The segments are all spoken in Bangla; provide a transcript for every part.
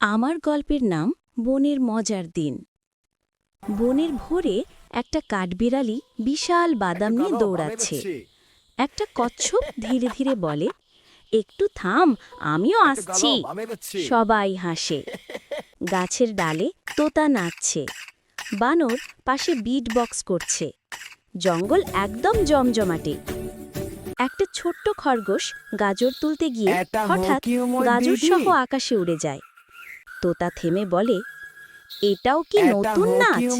আমার গল্পের নাম বনের মজার দিন। বনের ভোরে একটা কাঠবিড়ালি বিশাল বাদাম নিয়ে দৌড়াচ্ছে। একটা কচ্ছপ ধীরে ধীরে বলে একটু থাম আমিও আসছি। সবাই হাসে। গাছের ডালে তোতা নাচছে। বানর পাশে বিট বক্স করছে। জঙ্গল একদম জমজমাটে। একটা ছোট্ট খরগোশ গাজর তুলতে গিয়ে হঠাৎ গাজর সহ আকাশে উড়ে যায়। তোতা থেমে বলে এটাও কি নতুন নাচ?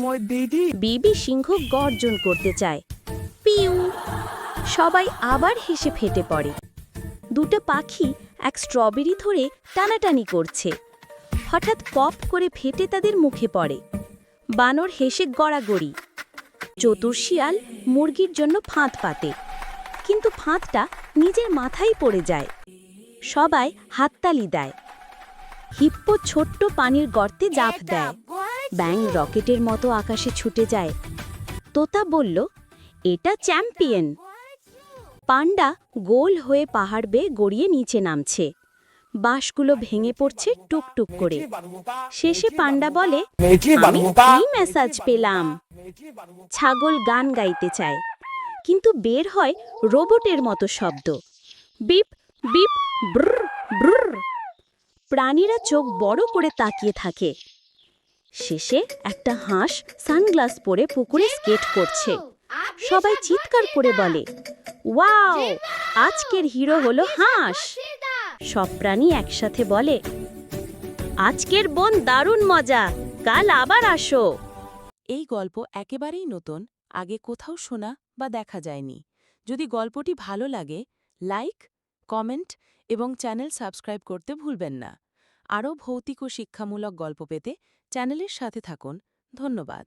বিবি সিংহ গর্জন করতে চায়। পিউ। সবাই আবার হেসে ফেটে পড়ে। দুটো পাখি এক স্ট্রবেরি ধরে টানাটানি করছে। হঠাৎ পপ করে ফেটে তাদের মুখে পড়ে। বানর হেসে গড়াগড়ি। চতুর শিয়াল মুরগির জন্য ফাঁদ পাতে। কিন্তু ফাঁদটা নিজের মাথায় পড়ে যায়। সবাই হাততালি দেয়। হিপ্পো ছোট্ট পানির গর্তে জাপ দেয়। ব্যাং রকেটের মতো আকাশে ছুটে যায়। তোতা বলল এটা চ্যাম্পিয়ন। পান্ডা গোল হয়ে পাহাড় বেয়ে গড়িয়ে নিচে নামছে। বাঁশগুলো ভেঙে পড়ছে টুকটুক করে। শেষে পান্ডা বলে আমি মেসাজ পেলাম। ছাগল গান গাইতে চায়। কিন্তু বের হয় রোবটের মতো শব্দ। বিপ বিপ ব্র ব্র প্রাণীরা চোখ বড় করে তাকিয়ে থাকে। শেষে একটা হাঁস সানগ্লাস পরে পুকুরে স্কেট করছে। সবাই চিৎকার করে বলে, ওয়াও, আজকের হিরো হলো হাঁস। সব প্রাণী একসাথে বলে, আজকের বোন দারুণ মজা, কাল আবার আসো। এই গল্প একেবারেই নতুন, আগে কোথাও শোনা বা দেখা যায়নি। যদি গল্পটি ভালো লাগে, লাইক, কমেন্ট এবং চ্যানেল সাবস্ক্রাইব করতে ভুলবেন না। আরও ভৌতিক ও শিক্ষামূলক গল্প পেতে চ্যানেলের সাথে থাকুন। ধন্যবাদ।